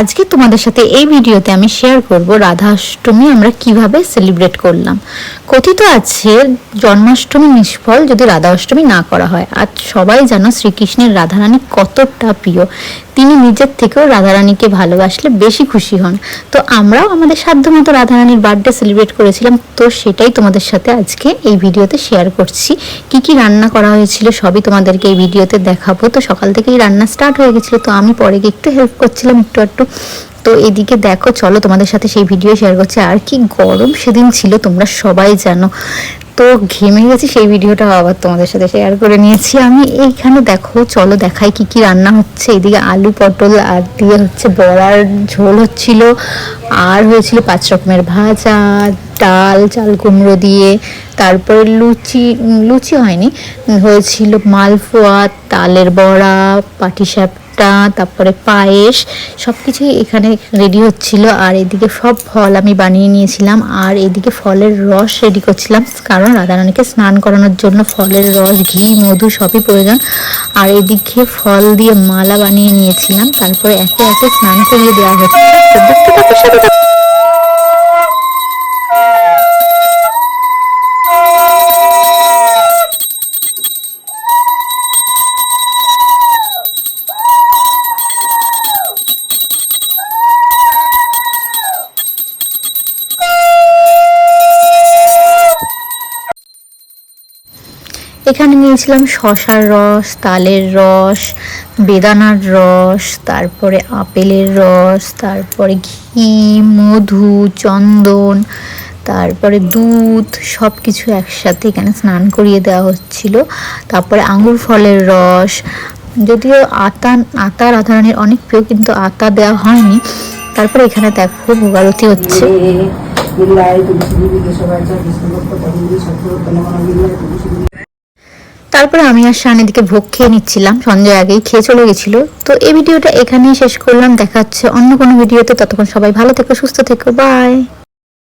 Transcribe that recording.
আজকে তোমাদের সাথে এই ভিডিওতে আমি শেয়ার করব রাধাষ্টমী আমরা কীভাবে সেলিব্রেট করলাম। কথিত আছে, জন্মাষ্টমী নিষ্ফল যদি রাধা অষ্টমী না করা হয়। আর সবাই জানো শ্রীকৃষ্ণের রাধারানী কতটা প্রিয়। তিনি নিজের থেকেও রাধারানীকে ভালোবাসলে বেশি খুশি হন। তো আমরাও আমাদের সাধ্যমতো রাধারানীর বার্থডে সেলিব্রেট করেছিলাম। তো সেটাই তোমাদের সাথে আজকে এই ভিডিওতে শেয়ার করছি। কি কি রান্না করা হয়েছিল সবই তোমাদেরকে এই ভিডিওতে দেখাবো। তো সকাল থেকেই রান্না স্টার্ট হয়ে গেছিল। তো আমি পরে গিয়ে একটু হেল্প করছিলাম, একটু একটু তো এদিকে দেখো, চলো তোমাদের সাথে সেই ভিডিও শেয়ার করছি। আর কি গরম সেদিন ছিল, তোমরা সবাই জানো। তো ঘেমে গেছি, সেই ভিডিওটা আবার তোমাদের সাথে শেয়ার করে নিয়েছি। আমি এইখানে দেখো, চলো দেখাই কি কি রান্না হচ্ছে। এদিকে আলু পটল আর দিয়ে হচ্ছে বড়ার ঝোল হচ্ছিল। আর হয়েছিল পাঁচ রকমের ভাজা, ডাল, চাল কুমড়ো দিয়ে। তারপরে লুচি লুচি হয়নি, হয়েছিল মালপোয়া, তালের বড়া পাটিসাপটা তারপরে পায়েস সব কিছুই এখানে রেডি হচ্ছিল। আর এদিকে সব ফল আমি বানিয়ে নিয়েছিলাম। আর এদিকে ফলের রস রেডি করছিলাম। কারণ রাধারানীকে স্নান করানোর জন্য ফলের রস, ঘি, মধু সবই প্রয়োজন। আর এদিকে ফল দিয়ে মালা বানিয়ে নিয়েছিলাম। তারপরে একে একে স্নান করিয়ে দেওয়া হচ্ছে। এখানে নিয়েছিলাম শশার রস তালের রস বেদানার রস তারপরে আপেলের রস তারপরে ঘি মধু চন্দন তারপরে দুধ সব কিছু একসাথে এখানে স্নান করিয়ে দেওয়া হচ্ছিল তারপরে আঙুর ফলের রস যদিও আতা আতা রাধারানীর অনেক প্রিয় কিন্তু আতা দেওয়া হয়নি তারপরে এখানে দেখো ভোগারতি হচ্ছে বিল্লায় তারপরে আমি আর সানের দিকে ভোগ খেয়ে নিচ্ছিলাম। সঞ্জয় আগেই খেয়ে চলে গেছিল। তো এই ভিডিওটা এখানেই শেষ করলাম। দেখা হচ্ছে অন্য কোনো ভিডিওতে। ততক্ষণ সবাই ভালো থেকো, সুস্থ থেকো। বাই